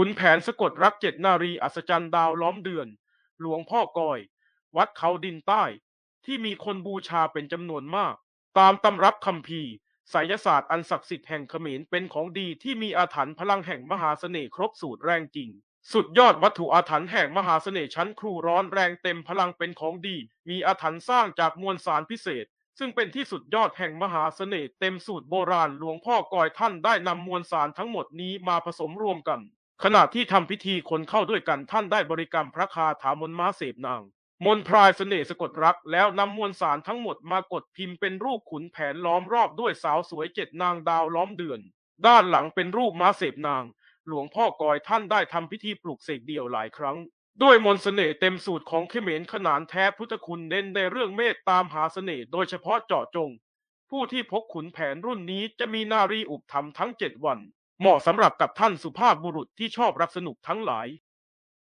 ขุนแผนสะกดรักเจ็ดนารีอัศจรรย์ดาวล้อมเดือน หลวงพ่อกอย วัดเขาดินใต้ ที่มีคนบูชาเป็นจำนวนมาก ตามตำรับคัมภีไสยศาสตร์อันศักดิ์สิทธิ์แห่งเขมรเป็นของดีที่มีอาถรรพ์พลังแห่งมหาเสน่ห์ครบสูตรแรงจริง สุดยอดวัตถุอาถรรพ์แห่งมหาเสน่ห์ชั้นครูร้อนแรงเต็มพลังเป็นของดี มีอาถรรพ์สร้างจากมวลสารพิเศษ ซึ่งเป็นที่สุดยอดแห่งมหาเสน่ห์เต็มสูตรโบราณหลวงพ่อกอยท่านได้นำมวลสารทั้งหมดนี้มาผสมรวมกัน ขณะที่ทำพิธีคนเข้าด้วยกันท่านได้บริกรรมพระคาถามนม้าเสพนาง มนพรายเสน่ห์สะกดรัก แล้วนำมวลสารทั้งหมดมากดพิมพ์เป็นรูปขุนแผนล้อมรอบด้วยสาวสวยเจ็ดนางดาวล้อมเดือน ด้านหลังเป็นรูปม้าเสพนาง หลวงพ่อกอยท่านได้ทำพิธีปลูกเสกเดี่ยวหลายครั้ง ด้วยมนต์เสน่ห์เต็มสูตรของเขมรขนานแท้พุทธคุณเน้นในเรื่องเมตตามหาเสน่ห์โดยเฉพาะเจาะจง ผู้ที่พกขุนแผนรุ่นนี้จะมีนารีอุปถัมทั้งเจ็ดวัน เหมาะสำหรับกับท่านสุภาพบุรุษที่ชอบรักสนุกทั้งหลาย